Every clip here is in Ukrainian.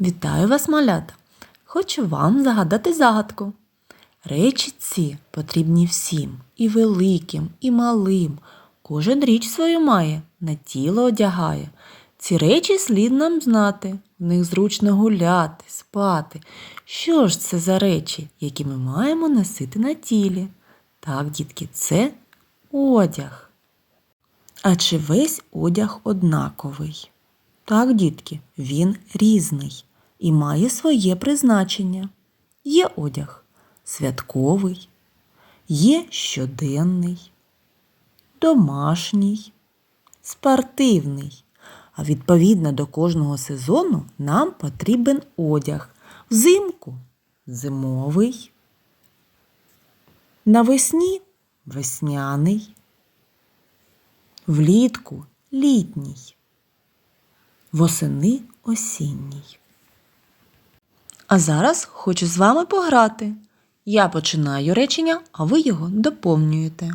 Вітаю вас, малята! Хочу вам загадати загадку. Речі ці потрібні всім, і великим, і малим. Кожен річ свою має, на тіло одягає. Ці речі слід нам знати, в них зручно гуляти, спати. Що ж це за речі, які ми маємо носити на тілі? Так, дітки, це одяг. А чи весь одяг однаковий? Так, дітки, він різний і має своє призначення. Є одяг святковий, є щоденний, домашній, спортивний. А відповідно до кожного сезону нам потрібен одяг. Взимку зимовий, навесні весняний, влітку літній восени осінній. А зараз хочу з вами пограти. Я починаю речення, а ви його доповнюєте.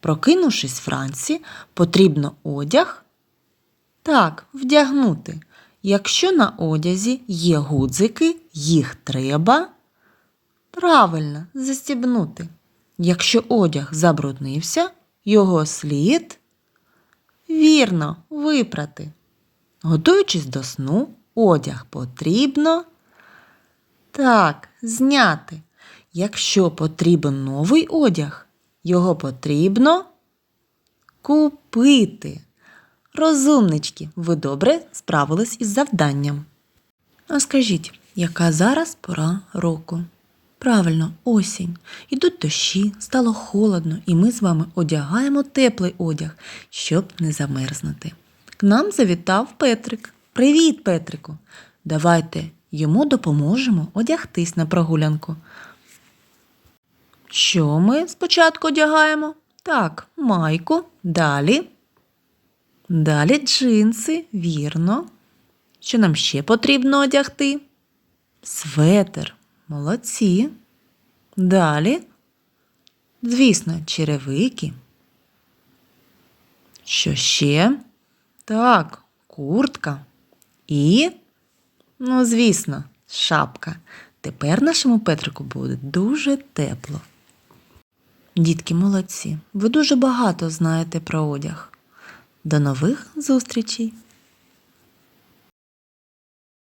Прокинувшись вранці, потрібно одяг так, вдягнути. Якщо на одязі є гудзики, їх треба правильно застібнути. Якщо одяг забруднився, його слід вірно випрати. Готуючись до сну, одяг потрібно так, зняти. Якщо потрібен новий одяг, його потрібно купити. Розумнички, ви добре справились із завданням. А скажіть, яка зараз пора року? Правильно, осінь. Ідуть дощі, стало холодно, і ми з вами одягаємо теплий одяг, щоб не замерзнути. Нам завітав Петрик. Привіт, Петрику! Давайте йому допоможемо одягтись на прогулянку. Що ми спочатку одягаємо? Так, майку, далі. Далі джинси, вірно. Що нам ще потрібно одягти? Светер, молодці. Далі. Звісно, черевики. Що ще? Так, куртка. І, ну, звісно, шапка. Тепер нашому Петрику буде дуже тепло. Дітки молодці, ви дуже багато знаєте про одяг. До нових зустрічей!